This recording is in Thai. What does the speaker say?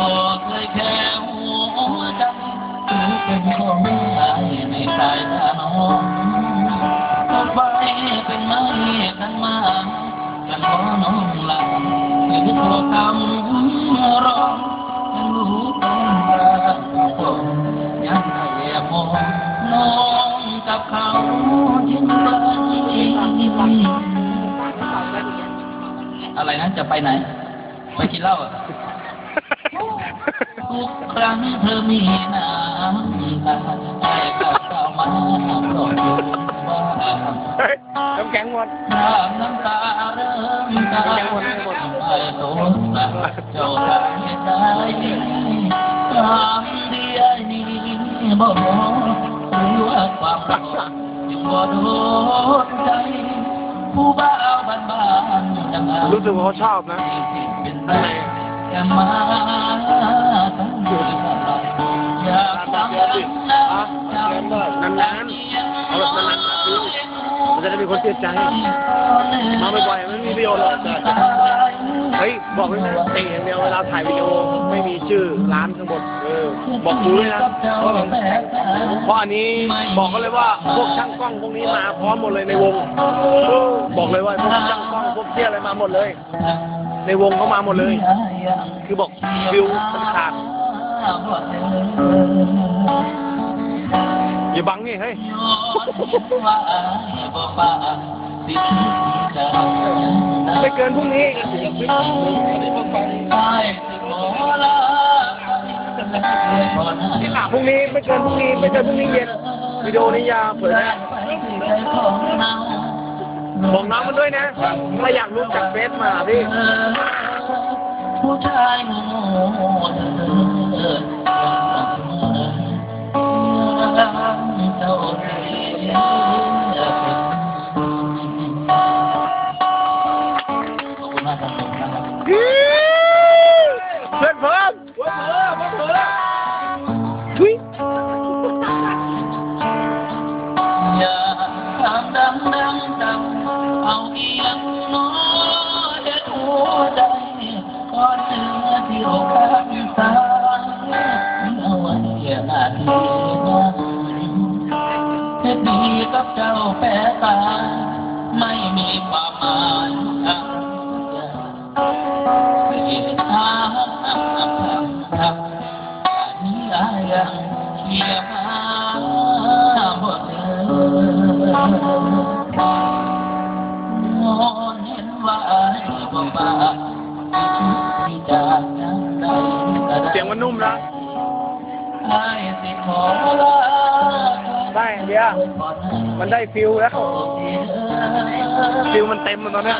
บอกเลยแค่หัวใจรู้เป็นขอหายไม่ตายแน่นอนต้อไปเป็นไม้ทั้งมากันขอน้องหลังคือตัวคำร้องยังรู้ต้องรักผมยังได้มองน้องกับเขาที่มันอะไรนะจะไปไหนไปกินเหล้าอะ ทุกครั้งเธอมีน้ำตาให้กับเข้ามาปลอบโยนว่าเฮ้ยน้ำแข็งหมดครามน้ำตาเริ่มตาไม่ตกตาเจ้าทางเหตุใดทางเดียวนี้บ่หรือว่าความรักยังบ่โดนใจผู้บ่าวบ้านบ้านๆยังรู้สึกว่าเขาชอบนะ จะมาทั้งคืนอยากฟังนานๆนานๆเอาแบบนานๆนะพี่มันจะได้มีคนเสียใจ มาบ่อยๆไม่มีประโยชน์หรอกเฮ้ยบอกไว้นะติอย่างเดียวเวลาถ่ายวิดีโอไม่มีชื่อร้านทั้งหมดเออบอกกูด้วยนะเพราะเพราะอันนี้บอกก็เลยว่าพวกช่างกล้องพวกนี้มาพร้อมหมดเลยในวง บอกเลยว่าพวกช่างกล้องพวกเที่ยอะไรมาหมดเลย ในวงเขามาหมดเลย คือบอกฟิวมันขาดอย่าบังนี่เฮ้ยไม่เกินพรุ่งนี้พรุ่งนี้ไม่เกินพรุ่งนี้ไม่เกินพรุ่งนี้เย็นวิดีโอนี้อยาเผยแพร่ บอกน้องมันด้วยนะ ถ้าอยากรู้จักเฟซมาพี่ผู้ชายโง่เจ้าเขอบคุณมากครับขอบคุณมากครับเพื่อนเพิ่มเพื่อน เฮ็ดดีกับเจ้าแปรตา ไม่มีความหมายอะไม่ทางทำทำอันนี้อะไรเขียมาหมดเลยมองเห็นว่าไอ้บ่บาที่จากนั้นเสียงมันนุ่มนะไอ้สิขอลา ได้เดียวมันได้ฟิลแล้วฟิลมันเต็มมันตอนเนี้ย